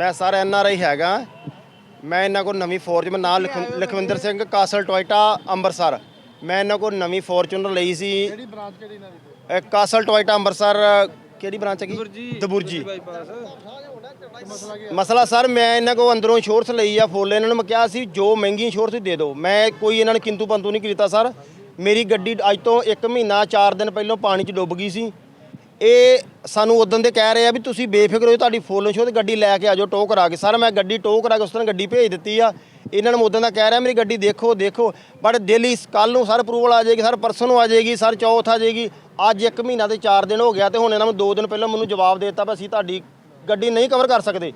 ਮੈਂ sir N R I ਹੈਗਾ। ਮੈਂ ਇਹਨਾਂ ਕੋਲ ਨਵੀਂ ਫੋਰਜ ਮੈਂ ਨਾਮ ਲਖ- ਲਖਵਿੰਦਰ ਸਿੰਘ ਕਾਸਲ ਟੋਇਟਾ ਅੰਮ੍ਰਿਤਸਰ। ਮੈਂ ਇਹਨਾਂ ਕੋਲ ਨਵੀਂ ਫੋਰਚੂਨਰ ਲਈ ਸੀ। ਕਿਹੜੀ ਬ੍ਰਾਂਚ ਕਿਹੜੀ ਇਹਨਾਂ ਦੀ? ਕਾਸਲ ਟੋਇਟਾ ਅੰਮ੍ਰਿਤਸਰ ਕਿਹੜੀ ਬ੍ਰਾਂਚ ਹੈਗੀ? ਦਬੁਰਜੀ। ਮਸਲਾ ਸਰ ਮੈਂ ਇਹਨਾਂ ਕੋਲ ਅੰਦਰੋਂ ਇੰਸ਼ੋਰੈਂਸ ਲਈ ਆ ਫੁੱਲ ਇਹਨਾਂ ਨੂੰ ਮੈਂ ਕਿਹਾ ਸੀ ਜੋ ਮਹਿੰਗੀ ਇੰਸ਼ੋਰੈਂਸ ਦੇ ਦਿਓ। ਮੈਂ ਕੋਈ ਇਹਨਾਂ ਨੇ ਕਿੰਤੂ ਪੰਤੂ ਨਹੀਂ ਕੀਤਾ ਸਰ। ਮੇਰੀ ਗੱਡੀ ਅੱਜ ਤੋਂ 1 ਮਹੀਨਾ 4 ਦਿਨ ਪਹਿਲਾਂ ਪਾਣੀ 'ਚ ਡੁੱਬ ਗਈ ਸੀ। ਇਹ ਸਾਨੂੰ ਉਦੋਂ ਦੇ ਕਹਿ ਰਹੇ ਆ ਵੀ ਤੁਸੀਂ ਬੇਫਿਕਰ ਹੋ ਤੁਹਾਡੀ ਫੁੱਲ ਇੰਸ਼ੋਰੈਂਸ ਗੱਡੀ ਲੈ ਕੇ ਆ ਜਾਓ ਟੋਹ ਕਰਾ ਕੇ। ਸਰ, ਮੈਂ ਗੱਡੀ ਟੋਹ ਕਰਾ ਕੇ ਉਸ ਤਰ੍ਹਾਂ ਗੱਡੀ ਭੇਜ ਦਿੱਤੀ ਆ। ਇਹਨਾਂ ਨੂੰ ਉਦੋਂ ਦਾ ਕਹਿ ਰਿਹਾ, ਮੇਰੀ ਗੱਡੀ ਦੇਖੋ ਦੇਖੋ। ਬਟ ਡੇਲੀ ਕੱਲ ਨੂੰ ਸਰ ਅਪਰੂਵਲ ਆ ਜਾਏਗੀ, ਸਰ ਪਰਸੋਂ ਨੂੰ ਆ ਜਾਏਗੀ, ਸਰ ਚੌਥ ਆ ਜਾਏਗੀ। ਅੱਜ 1 ਮਹੀਨਾ ਤੇ 4 ਦਿਨ ਹੋ ਗਿਆ ਤੇ ਹੁਣ ਇਹਨਾਂ ਨੂੰ 2 ਦਿਨ ਪਹਿਲਾਂ ਮੈਨੂੰ ਜਵਾਬ ਦੇ ਦਿੱਤਾ ਵੀ ਅਸੀਂ ਤੁਹਾਡੀ ਗੱਡੀ ਨਹੀਂ ਕਵਰ ਕਰ ਸਕਦੇ।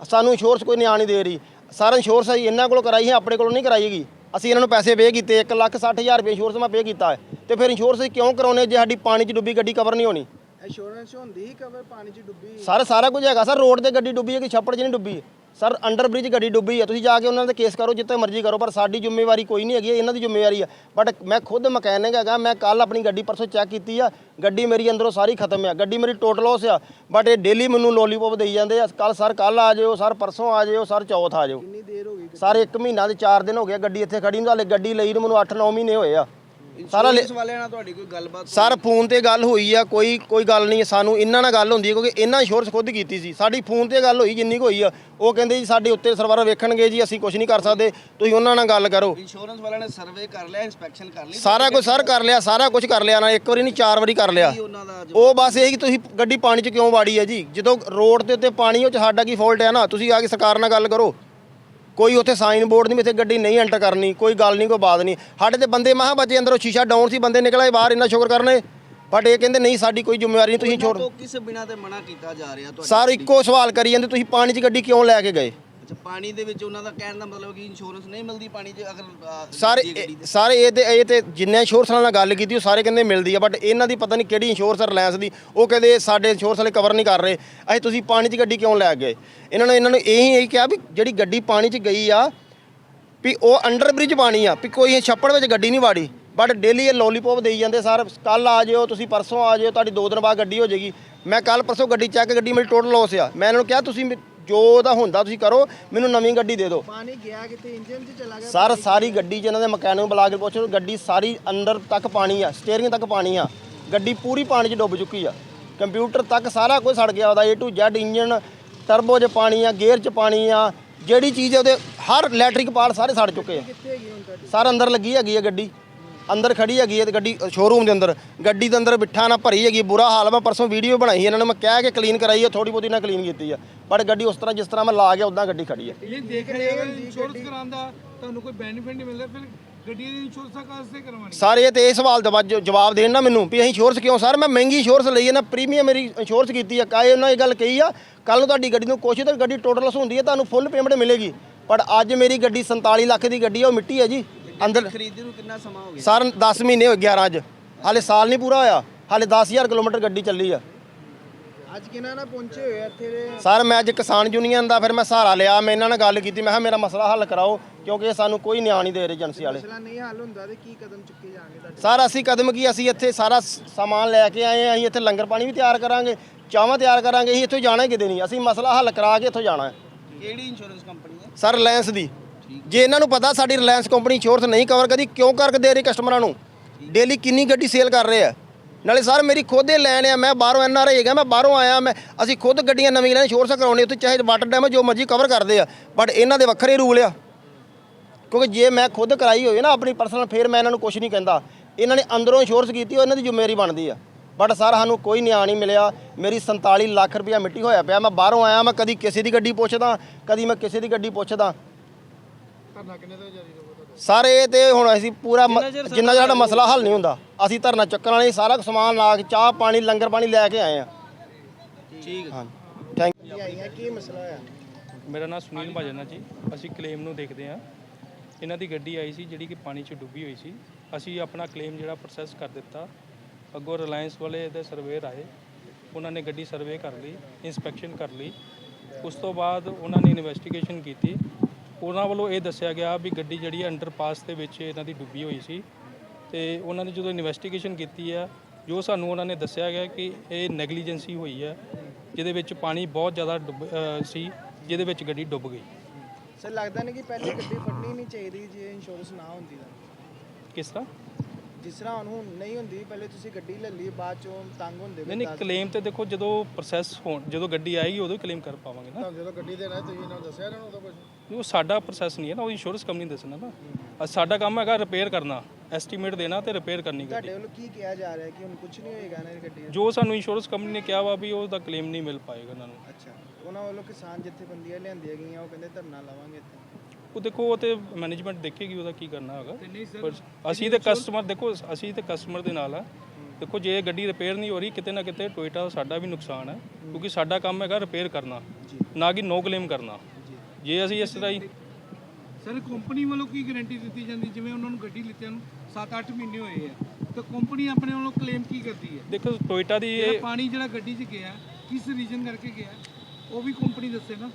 ਸਾਨੂੰ ਇੰਸ਼ੋਰੈਂਸ ਕੋਈ ਨਿਆਂ ਨਹੀਂ ਦੇ ਰਹੀ। ਸਾਰਾ ਇੰਸ਼ੋਰੈਂਸ ਅਸੀਂ ਇਹਨਾਂ ਕੋਲ ਕਰਾਈ ਹੈ ਆਪਣੇ ਕੋਲੋਂ ਨਹੀਂ ਕਰਾਈ ਹੈਗੀ ਅਸੀਂ ਇਹਨਾਂ ਨੂੰ ਪੈਸੇ ਪੇ ਕੀਤੇ 1 ਲੱਖ 60 ਹਜ਼ਾਰ ਰੁਪਏ ਇੰਸ਼ੋਰੈਂਸ ਮੈਂ ਪੇ ਕੀਤਾ। ਹੈ ਤੇ ਫਿਰ ਇੰਸ਼ੋਰੈਂਸ ਅਸੀਂ ਕਿਉਂ ਕਰਾਉਨੇ ਜੇ ਸਾਡੀ ਪਾਣੀ 'ਚ ਡੁੱਬੀ ਗੱਡੀ ਕਵਰ ਨਹੀਂ ਹੋਣੀ? ਇੰਸ਼ੋਰੈਂਸ ਹੁੰਦੀ ਹੀ ਕਵਰ ਪਾਣੀ 'ਚ ਡੁੱਬੀ। ਸਰ ਸਾਰਾ ਕੁਝ ਹੈਗਾ। ਸਰ ਰੋਡ ਤੇ ਗੱਡੀ ਡੁੱਬੀ ਹੈ ਕਿ ਛੱਪੜ 'ਚ ਨਹੀਂ ਡੁੱਬੀ? ਸਰ ਅੰਡਰ ਬ੍ਰਿਜ ਗੱਡੀ ਡੁੱਬੀ ਹੈ। ਤੁਸੀਂ ਜਾ ਕੇ ਉਹਨਾਂ ਦੇ ਕੇਸ ਕਰੋ ਜਿੱਥੇ ਮਰਜ਼ੀ ਕਰੋ ਪਰ ਸਾਡੀ ਜ਼ਿੰਮੇਵਾਰੀ ਕੋਈ ਨਹੀਂ ਹੈਗੀ ਇਹਨਾਂ ਦੀ ਜ਼ਿੰਮੇਵਾਰੀ ਹੈ। ਬਟ ਮੈਂ ਖੁਦ ਮਕੈਨਿਕ ਹੈਗਾ। ਮੈਂ ਕੱਲ ਆਪਣੀ ਗੱਡੀ ਪਰਸੋਂ ਚੈੱਕ ਕੀਤੀ ਆ। ਗੱਡੀ ਮੇਰੀ ਅੰਦਰੋਂ ਸਾਰੀ ਖਤਮ ਆ। ਗੱਡੀ ਮੇਰੀ ਟੋਟਲ ਲੋਸ ਆ। ਬਟ ਇਹ ਡੇਲੀ ਮੈਨੂੰ ਲੋਲੀਪੌਪ ਦੇਈ ਜਾਂਦੇ ਆ। ਕੱਲ ਸਰ ਕੱਲ ਆ ਜਿਓ ਸਰ ਪਰਸੋਂ ਆ ਜਿਓ ਸਰ ਚੌਥ ਆ ਜਿਓ। ਕਿੰਨੀ ਦੇਰ ਹੋ ਗਈ ਸਰ 1 ਮਹੀਨਾ ਤੇ 4 ਦਿਨ ਹੋ ਗਿਆ ਗੱਡੀ ਇੱਥੇ ਖੜੀ ਨੂੰ। ਹਾਲੇ ਗੱਡੀ ਲਈ ਨੂੰ ਮੈਨੂੰ 8-9 ਮਹੀਨੇ ਹੋਏ ਆ। ਸਾਰਾ ਲੈ- ਪੁਲਿਸ ਵਾਲਿਆਂ ਨਾਲ ਤੁਹਾਡੀ ਕੋਈ ਗੱਲਬਾਤ ਸਰ ਫੋਨ ਤੇ ਗੱਲ ਹੋਈ ਆ ਕੋਈ ਕੋਈ ਗੱਲ ਨਹੀਂ ਸਾਨੂੰ ਇਹਨਾਂ ਨਾਲ ਗੱਲ ਹੁੰਦੀ ਹੈ ਕਿਉਂਕਿ ਇਹਨਾਂ ਇੰਸ਼ੋਰੈਂਸ ਖੁਦ ਕੀਤੀ ਸੀ। ਸਾਡੀ ਫੋਨ ਤੇ ਗੱਲ ਹੋਈ ਜਿੰਨੀ ਕੁ ਹੋਈ ਆ ਉਹ ਕਹਿੰਦੇ ਜੀ ਸਾਡੇ ਉੱਤੇ ਸਰਵਰ ਵੇਖਣਗੇ ਜੀ ਅਸੀਂ ਕੁਝ ਨਹੀਂ ਕਰ ਸਕਦੇ ਤੁਸੀਂ ਉਹਨਾਂ ਨਾਲ ਗੱਲ ਕਰੋ। ਇੰਸ਼ੋਰੈਂਸ ਵਾਲਿਆਂ ਨੇ ਸਰਵੇ ਕਰ ਲਿਆ ਇਨਸਪੈਕਸ਼ਨ ਕਰ ਲਈ? ਸਾਰਾ ਕੁਝ ਸਰ ਕਰ ਲਿਆ ਸਾਰਾ ਕੁਝ ਕਰ ਲਿਆ ਨਾ ਇੱਕ ਵਾਰੀ ਨਹੀਂ ਚਾਰ ਵਾਰੀ ਕਰ ਲਿਆ। ਕੀ ਉਹਨਾਂ ਦਾ ਜਵਾਬ? ਉਹ ਬਸ ਇਹ ਕਿ ਤੁਸੀਂ ਗੱਡੀ ਪਾਣੀ 'ਚ ਕਿਉਂ ਵਾੜੀ ਹੈ ਜੀ? ਜਦੋਂ ਰੋਡ ਦੇ ਉੱਤੇ ਪਾਣੀ ਉਹ 'ਚ ਸਾਡਾ ਕੀ ਫਾਲਟ ਹੈ ਨਾ? ਤੁਸੀਂ ਆ ਕੇ ਸਰਕਾਰ ਨਾਲ ਗੱਲ ਕਰੋ। ਕੋਈ ਉੱਥੇ ਸਾਈਨ ਬੋਰਡ ਨਹੀਂ ਇੱਥੇ ਗੱਡੀ ਨਹੀਂ ਐਂਟਰ ਕਰਨੀ ਕੋਈ ਗੱਲ ਨਹੀਂ ਕੋਈ ਬਾਤ ਨਹੀਂ ਸਾਡੇ ਤੇ ਬੰਦੇ ਮਹਾ ਬੱਚੇ ਅੰਦਰੋਂ ਸ਼ੀਸ਼ਾ ਡਾਊਨ ਸੀ ਬੰਦੇ ਨਿਕਲ ਬਾਹਰ ਇੰਨਾ ਸ਼ੁਕਰ ਕਰਨੇ। ਬਟ ਇਹ ਕਹਿੰਦੇ ਨਹੀਂ ਸਾਡੀ ਕੋਈ ਜ਼ਿੰਮੇਵਾਰੀ ਨਹੀਂ ਤੁਸੀਂ ਛੋੜ ਕਿਸ ਬਿਨਾ ਤੇ ਮਨਾ ਕੀਤਾ ਜਾ ਰਿਹਾ ਤੁਹਾਡੀ ਸਰ ਇੱਕੋ ਸਵਾਲ ਕਰੀ ਜਾਂਦੇ ਤੁਸੀਂ ਪਾਣੀ 'ਚ ਗੱਡੀ ਕਿਉਂ ਲੈ ਕੇ ਗਏ? ਅੱਛਾ ਪਾਣੀ ਦੇ ਵਿੱਚ ਉਹਨਾਂ ਦਾ ਕਹਿਣ ਦਾ ਮਤਲਬ ਕਿ ਇੰਸ਼ੋਰੈਂਸ ਨਹੀਂ ਮਿਲਦੀ ਪਾਣੀ 'ਚ ਅਗਰ ਅ, ਸਾਰੇ ਗੱਡੀ ਦੇ- ਸਾਰੇ ਇਹ ਤੇ ਇਹ ਤੇ ਜਿੰਨੇ ਇੰਸ਼ੋਰੈਂਸ ਨਾਲ ਗੱਲ ਕੀਤੀ ਉਹ ਸਾਰੇ ਕਹਿੰਦੇ ਮਿਲਦੀ ਆ ਬਟ ਇਹਨਾਂ ਦੀ ਪਤਾ ਨਹੀਂ ਕਿਹੜੀ ਇੰਸ਼ੋਰੈਂਸ ਰਿਲਾਇੰਸ ਦੀ। ਉਹ ਕਹਿੰਦੇ ਸਾਡੇ ਇੰਸ਼ੋਰੈਂਸ ਵਾਲੇ ਕਵਰ ਨਹੀਂ ਕਰ ਰਹੇ। ਅਸੀਂ ਤੁਸੀਂ ਪਾਣੀ 'ਚ ਗੱਡੀ ਕਿਉਂ ਲੈ ਗਏ? ਇਹਨਾਂ ਨੇ ਇਹਨਾਂ ਨੂੰ ਇਹੀ ਇਹੀ ਕਿਹਾ ਵੀ ਜਿਹੜੀ ਗੱਡੀ ਪਾਣੀ 'ਚ ਗਈ ਆ ਵੀ ਉਹ ਅੰਡਰ ਬ੍ਰਿਜ ਪਾਣੀ ਆ ਵੀ ਕੋਈ ਛੱਪੜ ਵਿੱਚ ਗੱਡੀ ਨਹੀਂ ਵਾੜੀ। ਬਟ ਡੇਲੀ ਇਹ ਲੋਲੀਪੌਪ ਦੇਈ ਜਾਂਦੇ ਸਰ ਕੱਲ ਆ ਜਿਓ ਤੁਸੀਂ ਪਰਸੋਂ ਆ ਜਿਓ ਤੁਹਾਡੀ ਦੋ ਦਿਨ ਬਾਅਦ ਗੱਡੀ ਹੋ ਜਾਏਗੀ। ਮੈਂ ਕੱਲ ਪਰਸੋਂ ਗੱਡੀ ਚੈੱਕ ਗੱਡੀ ਮੇਰੀ ਟੋਟਲ ਲਾਸ ਆ। ਮੈਂ ਇਹਨਾਂ ਨੂੰ ਕਿਹਾ ਤੁਸੀਂ ਮੇ- ਜੋ ਉਹਦਾ ਹੁੰਦਾ ਤੁਸੀਂ ਕਰੋ ਮੈਨੂੰ ਨਵੀਂ ਗੱਡੀ ਦੇ ਦਿਓ। ਪਾਣੀ ਗਿਆ ਕਿਤੇ ਇੰਜਨ 'ਚ ਚਲਾ ਗਿਆ ਸਰ ਸਾਰੀ ਗੱਡੀ 'ਚ ਇਹਨਾਂ ਦੇ ਮਕੈਨਿਕ ਬੁਲਾ ਕੇ ਪੁੱਛੋ ਗੱਡੀ ਸਾਰੀ ਅੰਦਰ ਤੱਕ ਪਾਣੀ ਆ ਸਟੀਅਰਿੰਗ ਤੱਕ ਪਾਣੀ ਆ। ਗੱਡੀ ਪੂਰੀ ਪਾਣੀ 'ਚ ਡੁੱਬ ਚੁੱਕੀ ਆ। ਕੰਪਿਊਟਰ ਤੱਕ ਸਾਰਾ ਕੁਝ ਸੜ ਗਿਆ ਉਹਦਾ A to Z engine turbo 'ਚ ਪਾਣੀ ਆ ਗੇਅਰ 'ਚ ਪਾਣੀ ਆ ਜਿਹੜੀ ਚੀਜ਼ ਉਹਦੇ ਹਰ ਇਲੈਕਟ੍ਰਿਕ ਪਾਰਟ ਸਾਰੇ ਸੜ ਚੁੱਕੇ ਆ। ਸਰ ਅੰਦਰ ਲੱਗੀ ਹੈਗੀ ਆ ਗੱਡੀ। ਅੰਦਰ ਖੜੀ ਹੈਗੀ ਹੈ ਤੇ ਗੱਡੀ ਸ਼ੋਰੂਮ ਦੇ ਅੰਦਰ। ਗੱਡੀ ਦੇ ਅੰਦਰ ਬਿੱਠਾ ਨਾ ਭਰੀ ਹੈਗੀ ਬੁਰਾ ਹਾਲ ਮੈਂ ਪਰਸੋਂ ਵੀਡੀਓ ਬਣਾਈ ਇਹਨਾਂ ਨੇ ਮੈਂ ਕਹਿ ਕੇ ਕਲੀਨ ਕਰਾਈ ਹੈ ਥੋੜੀ ਬਹੁਤੀ ਨਾ ਕਲੀਨ ਕੀਤੀ ਆ। ਪਰ ਗੱਡੀ ਉਸ ਤਰ੍ਹਾਂ ਜਿਸ ਤਰ੍ਹਾਂ ਮੈਂ ਲਾ ਗਿਆ ਉਦਾਂ ਗੱਡੀ ਖੜੀ ਹੈ ਇਹ ਦੇਖ ਰਹੇ ਅਗਰ ਇੰਸ਼ੋਰੈਂਸ ਕਰਾਉਂਦਾ ਤੁਹਾਨੂੰ ਕੋਈ ਬੈਨੀਫਿਟ ਨਹੀਂ ਮਿਲਦਾ ਫਿਰ ਗੱਡੀ ਦੀ ਇੰਸ਼ੋਰੈਂਸ ਕਾਸਤੇ ਕਰਵਾਉਣੀ? ਸਰ ਇਹ ਤੇ ਇਹ ਸਵਾਲ ਦਾ ਜਵਾਬ ਦੇਣ ਨਾ ਮੈਨੂੰ ਵੀ ਅਸੀਂ ਇੰਸ਼ੋਰੈਂਸ ਕਿਉਂ? ਸਰ ਮੈਂ ਮਹਿੰਗੀ ਇੰਸ਼ੋਰੈਂਸ ਲਈ ਹੈ ਨਾ ਪ੍ਰੀਮੀਅਮ ਮੇਰੀ ਇੰਸ਼ੋਰੈਂਸ ਕੀਤੀ ਆ। ਕਾਏ ਉਹਨਾਂ ਇਹ ਗੱਲ ਕਹੀ ਆ ਕੱਲ ਨੂੰ ਤੁਹਾਡੀ ਗੱਡੀ ਨੂੰ ਕੁਛ ਤਾਂ ਗੱਡੀ ਟੋਟਲ ਲਸ ਹੁੰਦੀ ਹੈ ਤੁਹਾਨੂੰ ਫੁੱਲ ਪੇਮੈਂਟ ਮਿਲੇਗੀ। ਪਰ ਅੱਜ ਮੇਰੀ ਗੱਡੀ 47 ਲੱਖ ਦੀ ਗੱਡੀ ਆ ਉਹ ਮਿੱਟੀ ਹੈ ਜੀ। ਅੰਦਰ ਖਰੀਦੀ ਨੂੰ ਕਿੰਨਾ ਸਮਾਂ ਹੋ ਗਿਆ? ਸਰ 10 ਮਹੀਨੇ ਹੋ 11 ਅੱਜ। ਹਾਲੇ ਸਾਲ ਨਹੀਂ ਪੂਰਾ ਹੋਇਆ। ਹਾਲੇ 10000 ਕਿਲੋਮੀਟਰ ਗੱਡੀ ਚੱਲੀ ਆ। ਅੱਜ ਕਿਹਨਾਂ ਨਾਲ ਪਹੁੰਚੇ ਹੋਏ ਆ ਇੱਥੇ ਦੇ? ਸਰ ਮੈਂ ਅੱਜ ਕਿਸਾਨ ਯੂਨੀਅਨ ਦਾ ਫਿਰ ਮੈਂ ਸਹਾਰਾ ਲਿਆ। ਮੈਂ ਇਹਨਾਂ ਨਾਲ ਗੱਲ ਕੀਤੀ। ਮੈਂ ਕਿਹਾ ਮੇਰਾ ਮਸਲਾ ਹੱਲ ਕਰਾਓ ਕਿਉਂਕਿ ਇਹ ਸਾਨੂੰ ਕੋਈ ਨਿਆਂ ਨਹੀਂ ਦੇ ਰਹੇ ਏਜੰਸੀ ਵਾਲੇ। ਮਸਲਾ ਨਹੀਂ ਹੱਲ ਹੁੰਦਾ ਤੇ ਕੀ ਕਦਮ ਚੁੱਕੇ ਜਾਣਗੇ ਤੁਹਾਡੇ? ਸਰ ਅਸੀਂ ਕਦਮ ਕੀ? ਅਸੀਂ ਇੱਥੇ ਸਾਰਾ ਸਮਾਨ ਲੈ ਕੇ ਆਏ ਹਾਂ ਅਸੀਂ ਇੱਥੇ ਲੰਗਰ ਪਾਣੀ ਵੀ ਤਿਆਰ ਕਰਾਂਗੇ ਚਾਵਾਂ ਤਿਆਰ ਕਰਾਂਗੇ। ਅਸੀਂ ਇੱਥੋਂ ਜਾਣਾ ਕਿਤੇ ਨਹੀਂ। ਅਸੀਂ ਮਸਲਾ ਹੱਲ ਕਰਾ ਕੇ ਇੱਥੋਂ ਜਾਣਾ ਹੈ। ਕਿਹੜੀ ਇੰਸ਼ੋਰੈਂਸ ਕੰਪਨੀ ਹੈ? ਸਰ ਰਿਲਾਇੰਸ ਦੀ। ਜੇ ਇਹਨਾਂ ਨੂੰ ਪਤਾ ਸਾਡੀ ਰਿਲਾਇੰਸ ਕੰਪਨੀ ਇੰਸ਼ੋਰੈਂਸ ਨਹੀਂ ਕਵਰ ਕਰਦੀ, ਕਿਉਂ ਕਰਕੇ ਦੇ ਰਹੀ ਕਸਟਮਰਾਂ ਨੂੰ? ਡੇਲੀ ਕਿੰਨੀ ਗੱਡੀ ਸੇਲ ਕਰ ਰਹੇ ਆ? ਨਾਲੇ ਸਰ ਮੇਰੀ ਖੁਦ ਦੇ ਲੈਣ ਆ, ਮੈਂ ਬਾਹਰੋਂ ਐਨ ਆਰ ਆਈ ਹੈਗਾ, ਮੈਂ ਬਾਹਰੋਂ ਆਇਆ, ਮੈਂ ਅਸੀਂ ਖੁਦ ਗੱਡੀਆਂ ਨਵੀਆਂ ਲੈਣ ਇੰਸ਼ੋਰੈਂਸ ਕਰਾਉਣੀ ਉੱਥੇ ਚਾਹੇ ਵਾਟਰ ਡੈਮ ਜੋ ਮਰਜ਼ੀ ਕਵਰ ਕਰਦੇ ਆ ਬਟ ਇਹਨਾਂ ਦੇ ਵੱਖਰੇ ਰੂਲ ਆ। ਕਿਉਂਕਿ ਜੇ ਮੈਂ ਖੁਦ ਕਰਾਈ ਹੋਵੇ ਨਾ ਆਪਣੀ ਪਰਸਨਲ ਫੇਰ ਮੈਂ ਇਹਨਾਂ ਨੂੰ ਕੁਝ ਨਹੀਂ ਕਹਿੰਦਾ। ਇਹਨਾਂ ਨੇ ਅੰਦਰੋਂ ਇੰਸ਼ੋਰੈਂਸ ਕੀਤੀ, ਉਹ ਇਹਨਾਂ ਦੀ ਜ਼ਿੰਮੇਵਾਰੀ ਬਣਦੀ ਆ। ਬਟ ਸਰ ਸਾਨੂੰ ਕੋਈ ਨਿਆਂ ਨਹੀਂ ਮਿਲਿਆ। ਮੇਰੀ 47 ਲੱਖ ਰੁਪਇਆ ਮਿੱਟੀ ਹੋਇਆ ਪਿਆ, ਮੈਂ ਬਾਹਰੋਂ ਆਇਆ, ਮੈਂ ਕਦੀ ਕਿਸੇ ਦੀ ਗੱਡੀ ਪੁੱਛਦਾ, ਕਦੀ ਮੈਂ ਕਿਸੇ ਦੀ ਗੱਡੀ ਪੁੱਛਦਾ। ਧਰਨਾ ਕਿੰਨੇ ਦਾ ਜਾਰੀ ਰਹੂਗਾ ਤੁਹਾਡਾ? ਸਰ ਇਹ ਤੇ ਹੁਣ ਅਸੀਂ ਪੂਰਾ ਮ- ਜਿੰਨਾ ਚਿਰ ਸਾਡਾ ਮਸਲਾ ਹੱਲ ਨਹੀਂ ਹੁੰਦਾ ਅਸੀਂ ਧਰਨਾ ਚੱਕਣ ਵਾਲੇ ਸਾਰਾ ਸਮਾਨ ਲਾ ਕੇ ਚਾਹ ਪਾਣੀ ਲੰਗਰ ਪਾਣੀ ਲੈ ਕੇ ਆਏ ਆ। ਠੀਕ ਹੈ। ਹਾਂ? ਥੈਂਕ ਮੇਰਾ ਨਾਮ ਸੁਨੀਲ ਮਹਾਜਨ ਹੈ ਜੀ। ਅਸੀਂ ਕਲੇਮ ਨੂੰ ਦੇਖਦੇ ਹਾਂ। ਇਹਨਾਂ ਦੀ ਗੱਡੀ ਆਈ ਸੀ ਜਿਹੜੀ ਕਿ ਪਾਣੀ 'ਚ ਡੁੱਬੀ ਹੋਈ ਸੀ। ਅਸੀਂ ਆਪਣਾ ਕਲੇਮ ਜਿਹੜਾ ਪ੍ਰੋਸੈਸ ਕਰ ਦਿੱਤਾ। ਅੱਗੋਂ ਰਿਲਾਇੰਸ ਵਾਲੇ ਇਹਦੇ ਸਰਵੇਅਰ ਆਏ। ਉਹਨਾਂ ਨੇ ਗੱਡੀ ਸਰਵੇ ਕਰ ਲਈ ਇਨਸਪੈਕਸ਼ਨ ਕਰ ਲਈ। ਉਸ ਤੋਂ ਬਾਅਦ ਉਹਨਾਂ ਨੇ ਇਨਵੈਸਟੀਗੇਸ਼ਨ ਕੀਤੀ। ਉਹਨਾਂ ਵੱਲੋਂ ਇਹ ਦੱਸਿਆ ਗਿਆ ਵੀ ਗੱਡੀ ਜਿਹੜੀ ਅੰਡਰਪਾਸ ਦੇ ਵਿੱਚ ਇਹਨਾਂ ਦੀ ਡੁੱਬੀ ਹੋਈ ਸੀ ਤੇ ਉਹਨਾਂ ਨੇ ਜਦੋਂ ਇਨਵੈਸਟੀਗੇਸ਼ਨ ਕੀਤੀ ਆ ਜੋ ਸਾਨੂੰ ਉਹਨਾਂ ਨੇ ਦੱਸਿਆ ਗਿਆ ਕਿ ਇਹ ਨੈਗਲੀਜੈਂਸੀ ਹੋਈ ਹੈ ਜਿਹਦੇ ਵਿੱਚ ਪਾਣੀ ਬਹੁਤ ਜ਼ਿਆਦਾ ਡੁੱਬ ਅ, ਸੀ ਜਿਹਦੇ ਵਿੱਚ ਗੱਡੀ ਡੁੱਬ ਗਈ। ਸਰ ਲੱਗਦਾ ਨਹੀਂ ਕਿ ਪਹਿਲੇ ਗੱਡੀ ਫੜਨੀ ਨਹੀਂ ਚਾਹੀਦੀ ਜੇ ਇੰਸ਼ੋਰੈਂਸ ਨਾ ਹੁੰਦੀ ਤਾਂ। ਕਿਸ ਤਰ੍ਹਾਂ? ਜਿਸ ਤਰ੍ਹਾਂ ਹੁਣ ਹੁਣ ਨਹੀਂ ਹੁੰਦੀ ਪਹਿਲੇ ਤੁਸੀਂ ਗੱਡੀ ਲੈ ਲਈ ਬਾਅਦ ਚੋਂ ਤੰਗ ਹੁੰਦੇ ਨਹੀਂ ਨਹੀਂ ਕਲੇਮ ਤੇ ਦੇਖੋ ਜਦੋਂ ਪ੍ਰੋਸੈਸ ਹੋਣ ਜਦੋਂ ਗੱਡੀ ਆਏਗੀ ਉਦੋਂ ਕਲੇਮ ਕਰ ਪਾਵਾਂਗੇ ਨਾ। ਜਦੋਂ ਗੱਡੀ ਦੇਣਾ ਤੁਸੀਂ ਇਹਨਾਂ ਨੂੰ ਦੱਸਿਆ ਇਹਨਾਂ ਨੂੰ ਉਹਦਾ ਕੁਝ ਉਹ ਸਾਡਾ ਪ੍ਰੋਸੈਸ ਨਹੀਂ ਹੈ ਨਾ ਉਹ ਇੰਸ਼ੋਰੈਂਸ ਕੰਪਨੀ ਦੱਸਣਾ ਨਾ। ਅ ਸਾਡਾ ਕੰਮ ਹੈਗਾ ਰਿਪੇਅਰ ਕਰਨਾ ਐਸਟੀਮੇਟ ਦੇਣਾ ਤੇ ਰਿਪੇਅਰ ਕਰਨੀ ਗੱਡੀ। ਤੁਹਾਡੇ ਵੱਲੋਂ ਕੀ ਕਿਹਾ ਜਾ ਰਿਹਾ ਕਿ ਹੁਣ ਕੁਝ ਨਹੀਂ ਹੋਏਗਾ ਨਾ ਇਹ ਗੱਡੀ ਦਾ? ਜੋ ਸਾਨੂੰ ਇੰਸ਼ੋਰੈਂਸ ਕੰਪਨੀ ਨੇ ਕਿਹਾ ਵਾ ਵੀ ਉਹਦਾ ਕਲੇਮ ਨਹੀਂ ਮਿਲ ਪਾਏਗਾ ਉਹਨਾਂ ਨੂੰ। ਅੱਛਾ ਉਹਨਾਂ ਵੱਲੋਂ ਕਿਸਾਨ ਜਥੇਬੰਦੀਆਂ ਲਿਆਂਦੀਆਂ ਗਈਆਂ ਉਹ ਕਹਿੰਦੇ ਧਰਨਾ ਲਾਵਾਂਗੇ ਇੱਥੇ। ਉਹ ਦੇਖੋ ਉਹ ਤੇ ਮੈਨੇਜਮੈਂਟ ਦੇਖੇਗੀ ਉਹਦਾ ਕੀ ਕਰਨਾ ਹੈਗਾ। ਪਰ ਅਸੀਂ ਤੇ ਕਸਟਮਰ ਦੇਖੋ ਅਸੀਂ ਤੇ ਕਸਟਮਰ ਦੇ ਨਾਲ ਆ। ਦੇਖੋ ਜੇ ਗੱਡੀ ਰਿਪੇਅਰ ਨਹੀਂ ਹੋ ਰਹੀ ਕਿਤੇ ਨਾ ਕਿਤੇ ਟੋਇਟਾ ਸਾਡਾ ਵੀ ਨੁਕਸਾਨ ਹੈ ਕਿਉਂਕਿ ਸਾਡਾ ਕੰਮ ਹੈਗਾ ਰਿਪੇਅਰ ਕਰਨਾ ਨਾ ਕਿ ਨੋ ਕਲੇਮ ਕਰਨਾ। ਜੇ। ਅਸੀਂ ਇਸ ਤਰ੍ਹਾਂ ਹੀ ਸਰ ਕੰਪਨੀ ਵੱਲੋਂ ਕੀ ਗਾਰੰਟੀ ਦਿੱਤੀ ਜਾਂਦੀ? ਜਿਵੇਂ ਉਹਨਾਂ ਨੂੰ ਗੱਡੀ ਲਿੱਤਿਆਂ ਨੂੰ 7-8 ਮਹੀਨੇ ਹੋਏ ਆ ਤਾਂ ਕੰਪਨੀ ਆਪਣੇ ਵੱਲੋਂ ਕਲੇਮ ਕੀ ਕਰਦੀ ਹੈ? ਦੇਖੋ ਟੋਇਟਾ ਦੀ ਇਹ ਪਾਣੀ ਜਿਹੜਾ ਗੱਡੀ 'ਚ ਗਿਆ ਕਿਸ ਰੀਜਨ ਕਰਕੇ ਗਿਆ ਉਹ ਵੀ ਕੰਪਨੀ ਦੱਸੇ ਨਾ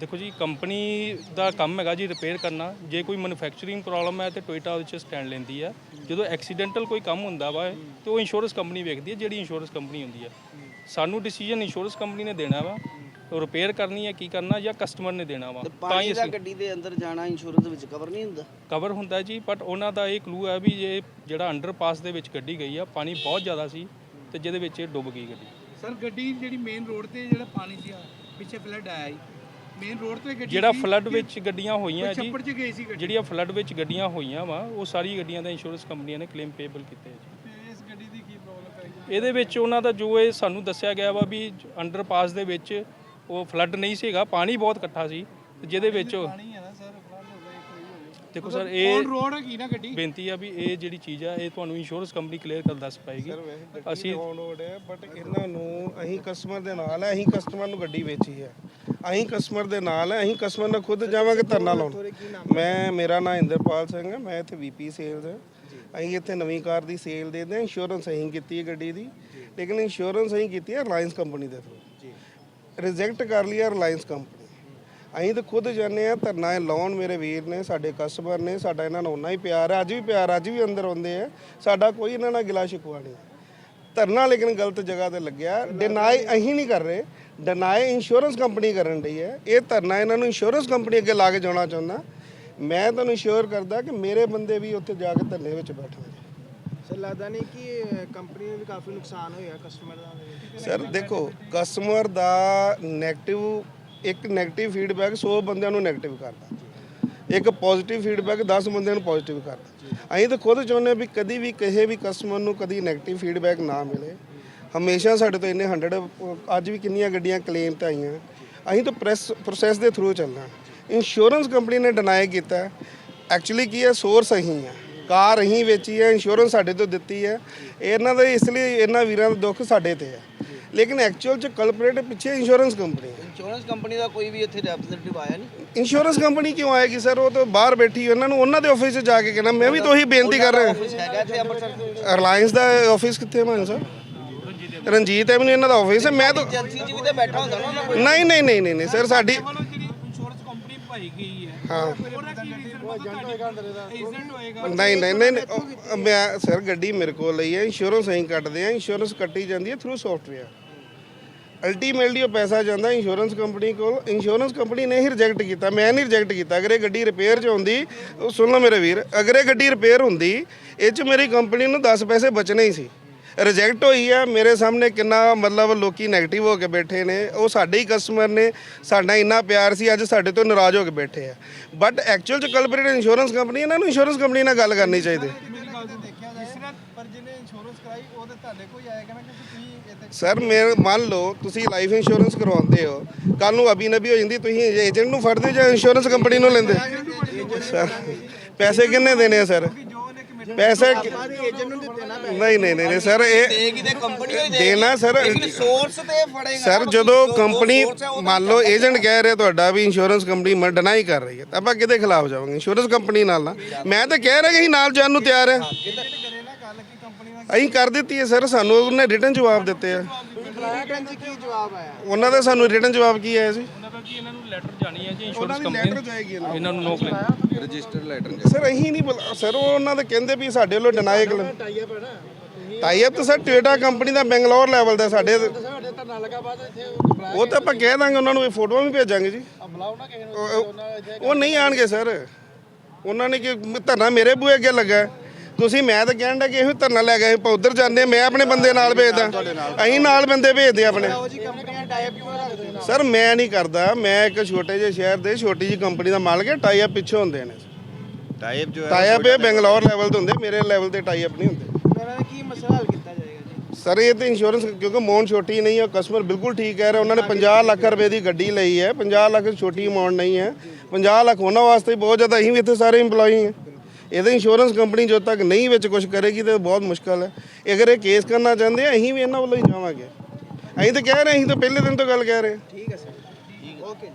ਦੇਖੋ ਜੀ ਕੰਪਨੀ ਦਾ ਕੰਮ ਹੈਗਾ ਜੀ ਰਿਪੇਅਰ ਕਰਨਾ। ਜੇ ਕੋਈ ਮੈਨੂਫੈਕਚਰਿੰਗ ਪ੍ਰੋਬਲਮ ਹੈ ਤੇ ਟੋਇਟਾ ਉਹਦੇ 'ਚ ਸਟੈਂਡ ਲੈਂਦੀ ਹੈ। ਜਦੋਂ ਐਕਸੀਡੈਂਟਲ ਕੋਈ ਕੰਮ ਹੁੰਦਾ ਵਾ ਤੇ ਉਹ ਇੰਸ਼ੋਰੈਂਸ ਕੰਪਨੀ ਵੇਖਦੀ ਹੈ ਜਿਹੜੀ ਇੰਸ਼ੋਰੈਂਸ ਕੰਪਨੀ ਹੁੰਦੀ ਹੈ। ਸਾਨੂੰ ਡਿਸੀਜਨ ਇੰਸ਼ੋਰੈਂਸ ਕੰਪਨੀ ਨੇ ਦੇਣਾ ਵਾ ਉਹ ਰਿਪੇਅਰ ਕਰਨੀ ਹੈ ਕੀ ਕਰਨਾ ਜਾਂ ਕਸਟਮਰ ਨੇ ਦੇਣਾ ਵਾ। ਤੇ ਹੀ ਅਸੀਂ ਗੱਡੀ ਦੇ ਅੰਦਰ ਜਾਣਾ ਇੰਸ਼ੋਰੈਂਸ ਵਿੱਚ ਕਵਰ ਨਹੀਂ ਹੁੰਦਾ? ਕਵਰ ਹੁੰਦਾ ਜੀ ਬਟ ਉਹਨਾਂ ਦਾ ਇਹ ਕਲੂ ਹੈ ਵੀ ਇਹ ਜਿਹੜਾ ਅੰਡਰਪਾਸ ਦੇ ਵਿੱਚ ਗੱਡੀ ਗਈ ਆ ਪਾਣੀ ਬਹੁਤ ਜ਼ਿਆਦਾ ਸੀ ਤੇ ਜਿਹਦੇ ਵਿੱਚ ਇਹ ਡੁੱਬ ਗਈ ਗੱਡੀ। ਸਰ ਗੱਡੀ ਜਿਹੜੀ ਮੇਨ ਰੋਡ ਤੇ ਜਿਹੜਾ ਪਾਣੀ ਸੀ ਪਿੱਛੇ ਫਲੱਡ ਆਇਆ ਸੀ ਮੇਨ ਰੋਡ ਤੇ ਗੱਡੀ ਜਿਹੜਾ ਸੀ, ਫਲੱਡ ਵਿੱਚ ਗੱਡੀਆਂ ਹੋਈਆਂ ਜੀ ਛੱਪੜ 'ਚ ਗਈ ਸੀ ਗੱਡੀ। ਜਿਹੜੀਆਂ ਫਲੱਡ ਵਿੱਚ ਗੱਡੀਆਂ ਹੋਈਆਂ ਵਾ ਉਹ ਸਾਰੀ ਗੱਡੀਆਂ ਦਾ ਇੰਸ਼ੋਰੈਂਸ ਕੰਪਨੀਆਂ ਨੇ ਕਲੇਮ ਪੇਬਲ ਕੀਤੇ ਆ ਜੀ। ਇਸ ਗੱਡੀ ਦੀ ਕੀ ਪ੍ਰੋਬਲਮ ਹੈ ਇਹਦੇ ਵਿੱਚ ਉਹਨਾਂ ਦਾ ਜੋ ਇਹ ਸਾਨੂੰ ਦੱਸਿਆ ਗਿਆ ਵਾ ਵੀ ਅੰਡਰਪਾਸ ਦੇ ਵਿੱਚ ਉਹ ਫਲੱਡ ਨਹੀਂ ਸੀਗਾ ਪਾਣੀ ਬਹੁਤ ਇਕੱਠਾ ਸੀ ਤੇ ਜਿਹਦੇ ਵਿੱਚ ਪਾਣੀ ਹੈ ਨਾ ਸਰ ਫਲੱਡ ਹੋ ਗਿਆ ਕੋਈ ਹੋ ਗਿਆ। ਦੇਖੋ ਸਰ ਔਨ ਇਹ ਰੋਡ ਹੈਗੀ ਨਾ ਗੱਡੀ। ਬੇਨਤੀ ਆ ਵੀ ਇਹ ਜਿਹੜੀ ਚੀਜ਼ ਆ ਇਹ ਤੁਹਾਨੂੰ ਇੰਸ਼ੋਰੈਂਸ ਕੰਪਨੀ ਕਲੀਅਰ ਕਰ ਦੱਸ ਪਾਏਗੀ। ਅਸੀਂ ਔਨ ਰੋਡ ਹੈ ਬਟ ਇਹਨਾਂ ਨੂੰ ਅਸੀਂ ਕਸਟਮਰ ਦੇ ਨਾਲ ਹੈ ਅਸੀਂ ਕਸਟਮਰ ਨੂੰ ਗੱਡੀ ਵੇਚੀ ਹੈ। ਅਸੀਂ ਕਸਟਮਰ ਦੇ ਨਾਲ ਹੈ ਅਸੀਂ ਕਸਟਮਰ ਨਾਲ ਖੁਦ ਜਾਵਾਂਗੇ, ਧਰਨਾ ਲਾਉਣ। ਮੈਂ, ਮੇਰਾ ਨਾਮ ਇੰਦਰਪਾਲ ਸਿੰਘ ਹੈ, ਮੈਂ ਇੱਥੇ ਵੀਪੀ ਸੇਲਸ ਹਾਂ। ਅਸੀਂ ਇੱਥੇ ਨਵੀਂ ਕਾਰ ਦੀ ਸੇਲ ਦੇ ਦੇ ਇੰਸ਼ੋਰੈਂਸ ਅਸੀਂ ਕੀਤੀ ਹੈ ਗੱਡੀ ਦੀ। ਲੇਕਿਨ ਇੰਸ਼ੋਰੈਂਸ ਅਸੀਂ ਕੀਤੀ ਹੈ ਰਿਲਾਇੰਸ ਕੰਪਨੀ ਦੇ ਥਰੂ ਰਿਜੈਕਟ ਕਰ ਲਿਆ ਰਿਲਾਇੰਸ ਕੰਪਨੀ ਅਸੀਂ ਤਾਂ ਖੁਦ ਜਾਂਦੇ ਆ ਧਰਨਾ ਇਹ ਲਾਉਣ ਮੇਰੇ ਵੀਰ ਨੇ, ਸਾਡੇ ਕਸਟਮਰ ਨੇ, ਸਾਡਾ ਇਹਨਾਂ ਨੂੰ ਉਨਾ ਹੀ ਪਿਆਰ ਹੈ, ਅੱਜ ਵੀ ਪਿਆਰ, ਅੱਜ ਵੀ ਅੰਦਰ ਆਉਂਦੇ ਆ। ਸਾਡਾ ਕੋਈ ਇਹਨਾਂ ਨਾਲ ਗਿਲਾ ਸ਼ਿਕਵਾ ਨਹੀਂ। ਧਰਨਾ ਲੇਕਿਨ ਗਲਤ ਜਗ੍ਹਾ ਤੇ ਲੱਗਿਆ। ਡਿਨਾਈ ਅਹੀਂ ਨਹੀਂ ਕਰ ਰਹੇ। ਡਿਨਾਈ ਇੰਸ਼ੋਰੈਂਸ ਕੰਪਨੀ ਕਰਨ ਰਹੀ ਹੈ। ਇਹ ਧਰਨਾ ਇਹਨਾਂ ਨੂੰ ਇੰਸ਼ੋਰੈਂਸ ਕੰਪਨੀ ਅੱਗੇ ਲਾ ਕੇ ਜਾਣਾ ਚਾਹੁੰਦਾ। ਮੈਂ ਤੁਹਾਨੂੰ ਸ਼ੋਰ ਕਰਦਾ ਕਿ ਮੇਰੇ ਬੰਦੇ ਵੀ ਉੱਥੇ ਜਾ ਕੇ ਧਰਨੇ ਵਿੱਚ ਬੈਠਣਗੇ। ਸਰ ਲੱਗਦਾ ਨਹੀਂ ਕਿ ਕੰਪਨੀ ਨੁਕਸਾਨ ਹੋਇਆ ਕਸਟਮਰ ਦਾ? ਸਰ ਦੇਖੋ ਕਸਟਮਰ ਦਾ ਨੈਗੇਟਿਵ ਇੱਕ ਨੈਗੇਟਿਵ ਫੀਡਬੈਕ 100 ਬੰਦਿਆਂ ਨੂੰ ਨੈਗੇਟਿਵ ਕਰਦਾ। ਇੱਕ ਪੋਜ਼ਿਟਿਵ ਫੀਡਬੈਕ 10 ਬੰਦਿਆਂ ਨੂੰ ਪੋਜ਼ਿਟਿਵ ਕਰਦਾ ਅਸੀਂ ਤਾਂ ਖੁਦ ਚਾਹੁੰਦੇ ਹਾਂ ਵੀ ਕਦੀ ਵੀ ਕਿਸੇ ਵੀ ਕਸਟਮਰ ਨੂੰ ਕਦੀ ਨੈਗੇਟਿਵ ਫੀਡਬੈਕ ਨਾ ਮਿਲੇ। ਹਮੇਸ਼ਾ ਸਾਡੇ ਤੋਂ ਇੰਨੇ 100 ਅੱਜ ਵੀ ਕਿੰਨੀਆਂ ਗੱਡੀਆਂ ਕਲੇਮ ਤੇ ਆਈਆਂ। ਅਸੀਂ ਤਾਂ ਪ੍ਰੈਸ ਪ੍ਰੋਸੈਸ ਦੇ ਥਰੂ ਚੱਲਣਾ ਇੰਸ਼ੋਰੈਂਸ ਕੰਪਨੀ ਨੇ ਡਿਨਾਈ ਕੀਤਾ। ਐਕਚੁਅਲੀ ਕੀ ਹੈ? ਸੋਰਸ ਅਸੀਂ ਆ। ਕਾਰ ਅਸੀਂ ਵੇਚੀ ਹੈ ਇੰਸ਼ੋਰੈਂਸ ਸਾਡੇ ਤੋਂ ਦਿੱਤੀ ਹੈ। ਇਹਨਾਂ ਦਾ ਇਸ ਲਈ, ਇਹਨਾਂ ਵੀਰਾਂ ਦਾ ਦੁੱਖ ਸਾਡੇ ਤੇ ਹੈ। ਲੇਕਿਨ ਐਕਚੁਅਲ ਚ ਕਲਪਰੇਟ ਪਿੱਛੇ ਇੰਸ਼ੋਰੈਂਸ ਕੰਪਨੀ ਹੈ। ਇੰਸ਼ੋਰੈਂਸ ਕੰਪਨੀ ਦਾ ਕੋਈ ਵੀ ਇੱਥੇ ਰੈਪਰੈਜ਼ੈਂਟੇਟਿਵ ਆਇਆ ਨਹੀਂ? ਇੰਸ਼ੋਰੈਂਸ ਕੰਪਨੀ ਕਿਉਂ ਆਏਗੀ ਸਰ ਉਹ ਤਾਂ ਬਾਹਰ ਬੈਠੀ ਉਹਨਾਂ ਨੂੰ ਉਹਨਾਂ ਦੇ ਆਫਿਸ 'ਚ ਜਾ ਕੇ ਕਹਿਣਾ ਮੈਂ ਵੀ ਤਾਂ ਉਹੀ ਬੇਨਤੀ ਕਰ ਰਿਹਾ। ਆਫਿਸ ਹੈਗਾ ਇੱਥੇ ਅੰਮ੍ਰਿਤਸਰ ਰਿਲਾਇੰਸ ਦਾ ਆਫਿਸ ਕਿੱਥੇ ਮਾਨ ਸਰ ਰਣਜੀਤ ਐਵਨਿਊ ਇਹਨਾਂ ਦਾ ਆਫਿਸ ਹੈ ਮੈਂ ਤਾਂ ਏਜੰਸੀ 'ਚ ਵੀ ਤੇ ਬੈਠਾ ਹੁੰਦਾ ਨਾ ਉਹਨਾਂ ਕੋਲ। ਨਹੀਂ ਨਹੀਂ ਨਹੀਂ ਨਹੀਂ ਨਹੀਂ ਸਰ ਸਾਡੀ ਵੱਲੋਂ ਜਿਹੜੀ ਇੰਸ਼ੋਰੈਂਸ ਕੰਪਨੀ ਭਾਈ ਗਈ ਹੈ? ਹਾਂ। ਉਹਦਾ ਕੀ ਰੀਜ਼ਨ ਏਜੰਟ ਹੋਏਗਾ ਨਹੀਂ ਨਹੀਂ ਨਹੀਂ ਨਹੀਂ, ਉਹ- ਮੈਂ ਸਰ ਗੱਡੀ ਮੇਰੇ ਕੋਲ ਲਈ ਹੈ ਇੰਸ਼ੋਰੈਂਸ ਅਸੀਂ ਕੱਟਦੇ ਆ ਇੰਸ਼ੋਰੈਂਸ ਕੱਟੀ ਜਾਂਦੀ ਹੈ ਥਰੂ ਸੌਫਟਵੇਅਰ ਅਲਟੀਮੇਟਲੀ ਉਹ ਪੈਸਾ ਜਾਂਦਾ ਇੰਸ਼ੋਰੈਂਸ ਕੰਪਨੀ ਕੋਲ। ਇੰਸ਼ੋਰੈਂਸ ਕੰਪਨੀ ਨੇ ਹੀ ਰਿਜੈਕਟ ਕੀਤਾ ਮੈਂ ਨਹੀਂ ਰਿਜੈਕਟ ਕੀਤਾ। ਅਗਰ ਇਹ ਗੱਡੀ ਰਿਪੇਅਰ 'ਚ ਹੁੰਦੀ ਉਹ ਸੁਣ ਲਓ ਮੇਰੇ ਵੀਰ ਅਗਰ ਇਹ ਗੱਡੀ ਰਿਪੇਅਰ ਹੁੰਦੀ ਇਹ 'ਚ ਮੇਰੀ ਕੰਪਨੀ ਨੂੰ 10 ਪੈਸੇ ਬਚਣੇ ਹੀ ਸੀ। ਰਿਜੈਕਟ ਹੋਈ ਆ, ਮੇਰੇ ਸਾਹਮਣੇ ਕਿੰਨਾ ਮਤਲਬ ਲੋਕੀ 네ਗੇਟਿਵ ਹੋ ਕੇ ਬੈਠੇ ਨੇ, ਉਹ ਸਾਡੇ ਹੀ ਕਸਟਮਰ ਨੇ, ਸਾਡਾ ਇੰਨਾ ਪਿਆਰ ਸੀ, ਅੱਜ ਸਾਡੇ ਤੋਂ ਨਾਰਾਜ਼ ਹੋ ਕੇ ਬੈਠੇ ਆ। ਬਟ ਐਕਚੁਅਲ ਚ ਕਲਪਰੇਟ ਇੰਸ਼ੋਰੈਂਸ ਕੰਪਨੀ ਇਹਨਾਂ ਨੂੰ ਇੰਸ਼ੋਰੈਂਸ ਕੰਪਨੀ ਨਾਲ ਗੱਲ ਕਰਨੀ ਚਾਹੀਦੀ। ਸਰ ਮੇਰੇ, ਮੰਨ ਲਓ, ਤੁਸੀਂ ਲਾਈਫ ਇੰਸ਼ੋਰੈਂਸ ਕਰਵਾਉਂਦੇ ਹੋ ਕੱਲ ਨੂੰ ਅਬੀ ਨਬੀ ਹੋ ਜਾਂਦੀ, ਤੁਸੀਂ ਏਜੰਟ ਨੂੰ ਫੜਦੇ ਜਾਂ ਇੰਸ਼ੋਰੈਂਸ ਕੰਪਨੀ ਨੂੰ ਲੈਂਦੇ? ਸਰ ਪੈਸੇ ਕਿੰਨੇ ਦੇਣੇ ਆ ਸਰ ਪੈਸੇ ਏਜੰਟ ਨੂੰ ਨਹੀਂ ਨਹੀਂ ਨਹੀਂ ਨਹੀਂ ਸਰ ਇਹ ਦੇਗੀ ਤੇ ਕੰਪਨੀ ਹੋਈ ਦੇਣਾ ਸਰ ਸੋਰਸ ਤੇ ਫੜੇਗਾ ਸਰ ਜਦੋਂ ਕੰਪਨੀ ਮੰਨ ਲਓ ਏਜੰਟ ਕਹਿ ਰਿਹਾ ਤੁਹਾਡਾ ਵੀ ਇੰਸ਼ੋਰੈਂਸ ਕੰਪਨੀ ਮੈਂ ਡਿਨਾਈ ਕਰ ਰਹੀ ਹੈ ਤਾਂ ਆਪਾਂ ਕਿਹਦੇ ਖਿਲਾਫ ਜਾਵਾਂਗੇ? ਇੰਸ਼ੋਰੈਂਸ ਕੰਪਨੀ ਨਾਲ ਨਾ। ਮੈਂ ਤਾਂ ਕਹਿ ਰਿਹਾ ਕਿ ਅਸੀਂ ਨਾਲ ਜਾਣ ਨੂੰ ਤਿਆਰ ਹੈ। ਅਸੀਂ ਕਰ ਦਿੱਤੀ ਹੈ ਸਰ ਸਾਨੂੰ ਉਹਨੇ ਰਿਟਰਨ ਜਵਾਬ ਦਿੱਤੇ ਆ। ਰਿਟਰਨ ਚ ਕੀ ਜਵਾਬ ਆਇਆ ਉਹਨਾਂ ਦਾ ਸਾਨੂੰ ਰਿਟਰਨ ਜਵਾਬ ਕੀ ਆਇਆ ਸੀ? ਉਹਨਾਂ ਦਾ ਕੀ ਇਹਨਾਂ ਨੂੰ ਲੈਟਰ ਜਾਣੀ ਹੈ ਜੀ ਉਹਨਾਂ ਇੰਸ਼ੋਰੈਂਸ ਦੀ ਕੰਪਨੀ ਲੈਟਰ ਜਾਏਗੀ ਇਹਨਾਂ ਇਹਨਾਂ ਨੂੰ ਨੋ ਕਲੇਮ ਸਰ ਅਸੀਂ ਨਹੀਂ ਬੁਲਾ ਸਰ ਉਹ ਉਹਨਾਂ ਦੇ ਕਹਿੰਦੇ ਵੀ ਸਾਡੇ ਵੱਲੋਂ ਡਿਨਾਈ ਕਰ ਟਾਈ ਅਪ ਤਾਂ ਸਰ ਟੋਇਟਾ ਕੰਪਨੀ ਦਾ ਬੈਂਗਲੌਰ ਲੈਵਲ ਦਾ ਸਾਡੇ ਉਹ ਤਾਂ ਆਪਾਂ ਕਹਿ ਦਾਂਗੇ ਉਹਨਾਂ ਨੂੰ ਇਹ ਫੋਟੋਆਂ ਵੀ ਭੇਜਾਂਗੇ ਜੀ। ਉਹ- ਉਹ- ਉਹ ਨਹੀਂ ਆਣਗੇ ਸਰ। ਉਹਨਾਂ ਨੇ ਕਿ ਧਰਨਾ ਮੇਰੇ ਬੂਹੇ ਅੱਗੇ ਲੱਗਾ। ਹੈ। ਤੁਸੀਂ ਮੈਂ ਤਾਂ ਕਹਿਣ ਦਾ ਕਿ ਇਹੋ ਧਰਨਾ ਲੈ ਗਏ ਆਪਾਂ ਉਧਰ ਜਾਂਦੇ ਹਾਂ, ਮੈਂ ਆਪਣੇ ਬੰਦੇ ਨਾਲ ਭੇਜਦਾ। ਅਸੀਂ ਨਾਲ ਬੰਦੇ ਭੇਜਦੇ ਆਪਣੇ। ਸਰ ਮੈਂ ਨਹੀਂ ਕਰਦਾ। ਮੈਂ ਇੱਕ ਛੋਟੇ ਜਿਹੇ ਸ਼ਹਿਰ ਦੇ ਛੋਟੀ ਜਿਹੀ ਕੰਪਨੀ ਦਾ ਮਾਲਕ ਹੈ ਟਾਈ ਅਪ ਪਿੱਛੇ ਹੁੰਦੇ ਨੇ। ਟਾਈਪ ਜੋ ਟਾਈ ਅਪ ਇਹ ਬੈਂਗਲੌਰ ਲੈਵਲ ਤੇ ਹੁੰਦੇ ਮੇਰੇ ਲੈਵਲ ਤੇ ਟਾਈ ਅਪ ਨਹੀਂ ਹੁੰਦੇ। ਉਹਨਾਂ ਦਾ ਕੀ ਮਸਲਾ ਹੱਲ ਕੀਤਾ ਜਾਏਗਾ ਜੀ? ਸਰ ਇਹ ਤੇ ਇੰਸ਼ੋਰੈਂਸ ਕਿਉਂਕਿ ਮੌਨ ਛੋਟੀ ਨਹੀਂ ਹੈ ਕਸਟਮਰ ਬਿਲਕੁਲ ਠੀਕ ਕਹਿ ਰਿਹਾ ਉਹਨਾਂ ਨੇ 50 ਲੱਖ ਰੁਪਏ ਦੀ ਗੱਡੀ ਲਈ ਹੈ 50 ਲੱਖ ਛੋਟੀ ਅਮਾਉਂਟ ਨਹੀਂ ਹੈ। 50 ਲੱਖ ਉਹਨਾਂ ਵਾਸਤੇ ਬਹੁਤ ਜ਼ਿਆਦਾ ਅਸੀਂ ਵੀ ਇੱਥੇ ਸਾਰੇ EMPLOYE ਹਾਂ। ਇਹਦੇ ਇੰਸ਼ੋਰੈਂਸ ਕੰਪਨੀ ਜਦੋਂ ਤੱਕ ਨਹੀਂ ਵਿੱਚ ਕੁਝ ਕਰੇਗੀ ਤੇ ਬਹੁਤ ਮੁਸ਼ਕਲ ਹੈ। ਅਗਰ ਇਹ ਕੇਸ ਕਰਨਾ ਚਾਹੁੰਦੇ ਆ ਅਸੀਂ ਵੀ ਇਹਨਾਂ ਵੱਲੋਂ ਹੀ ਜਾਵਾਂਗੇ। ਅਸੀਂ ਤਾਂ ਕਹਿ ਰਹੇ ਅਸੀਂ ਤਾਂ ਪਹਿਲੇ ਦਿਨ ਤੋਂ ਗੱਲ ਕਹਿ ਰਹੇ ਹਾਂ। ਠੀਕ ਹੈ ਸਰ ਓਕੇ